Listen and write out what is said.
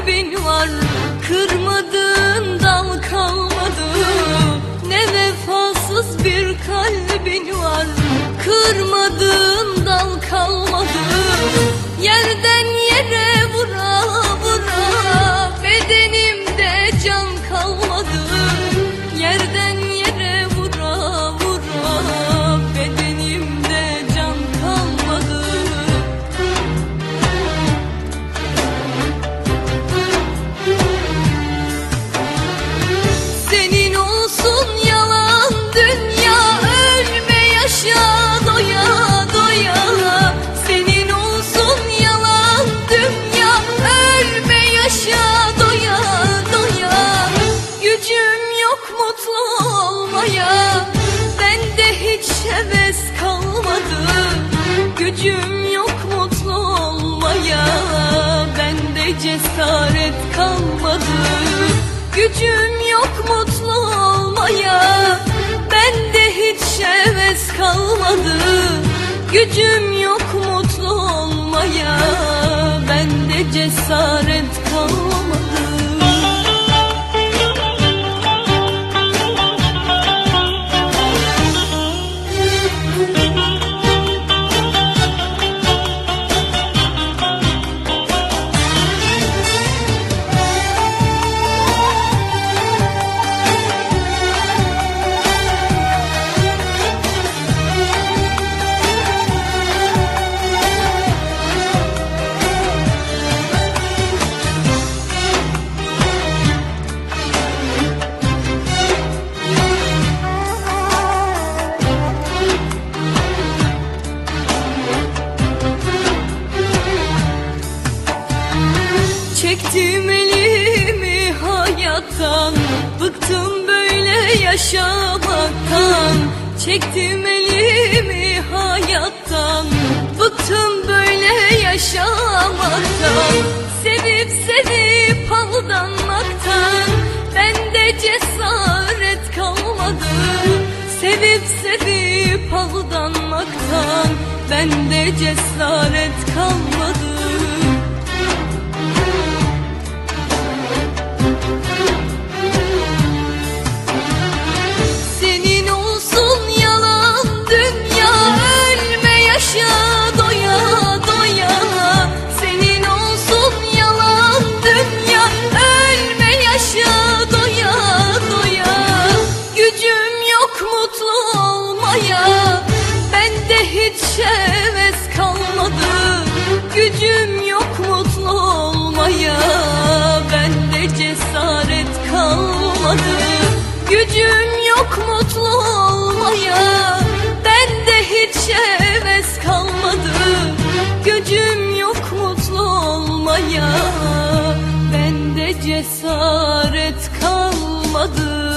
kalbin var Gücüm yok mutlu olmaya bende cesaret kalmadı. Gücüm yok mutlu olmaya Bende hiç heves kalmadı. Gücüm yok mutlu olmaya Bende cesaret Çektim elimi hayattan. Bıktım böyle yaşamaktan. Çektim elimi hayattan. Bıktım böyle yaşamaktan. Sevip sevip aldanmaktan. Bende cesaret kalmadı. Sevip sevip aldanmaktan. Bende cesaret kalmadı cesaret kalmadı.